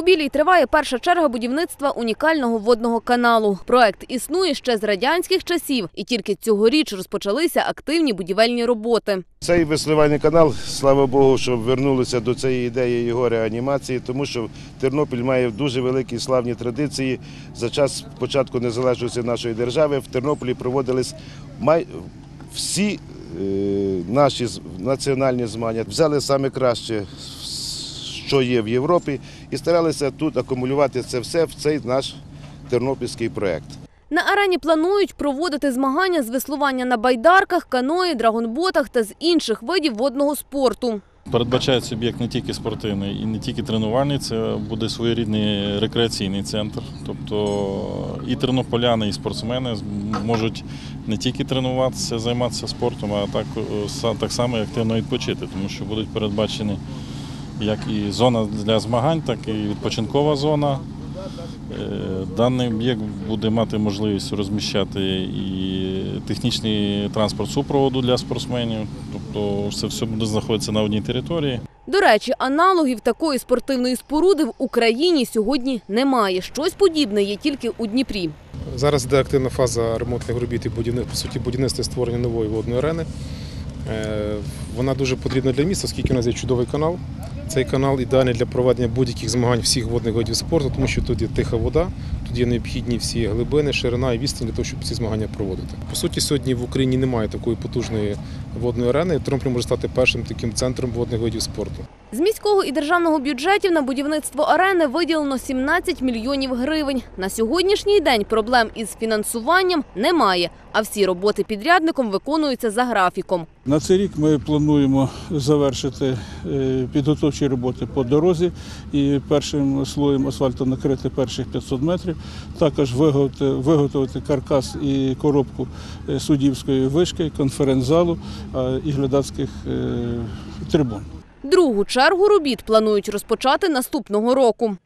У Білій триває перша черга будівництва унікального водного каналу. Проект існує ще з радянських часів, і тільки цьогоріч розпочалися активні будівельні роботи. Цей висливальний канал, слава Богу, що вернулися до цієї ідеї його реанімації, тому що Тернопіль має дуже великі славні традиції. За час початку незалежності нашої держави в Тернополі проводились всі е, наші національні змагання. Взяли саме краще, що є в Європі, і старалися тут акумулювати це все в цей наш тернопільський проект. На арені планують проводити змагання з веслування на байдарках, каної, драгонботах та з інших видів водного спорту. Передбачається об'єкт не тільки спортивний і не тільки тренувальний, це буде своєрідний рекреаційний центр. Тобто і тернополяни, і спортсмени можуть не тільки тренуватися, займатися спортом, а так, так само і активно відпочити, тому що будуть передбачені як і зона для змагань, так і відпочинкова зона. Е, Даний об'єкт буде мати можливість розміщати і технічний транспорт супроводу для спортсменів. Тобто це все буде знаходитися на одній території. До речі, аналогів такої спортивної споруди в Україні сьогодні немає. Щось подібне є тільки у Дніпрі. Зараз йде активна фаза ремонтних робіт і будівництва, по суті, будівництва створення нової водної арени. Е, Вона дуже потрібна для міста, оскільки у нас є чудовий канал. Цей канал ідеальний для проведення будь-яких змагань всіх водних видів спорту, тому що тут є тиха вода, тут є необхідні всі глибини, ширина і відстань для того, щоб ці змагання проводити. По суті, сьогодні в Україні немає такої потужної водної арени. Тернопіль може стати першим таким центром водних видів спорту. З міського і державного бюджетів на будівництво арени виділено 17 мільйонів гривень. На сьогоднішній день проблем із фінансуванням немає, а всі роботи підрядником виконуються за графіком. На цей рік ми плануємо завершити е, підготовчі роботи по дорозі і першим слоєм асфальту накрити перших 500 метрів. Також виготовити, виготовити каркас і коробку е, суддівської вишки, конференц-залу е, і глядацьких е, трибун. Другу чергу робіт планують розпочати наступного року.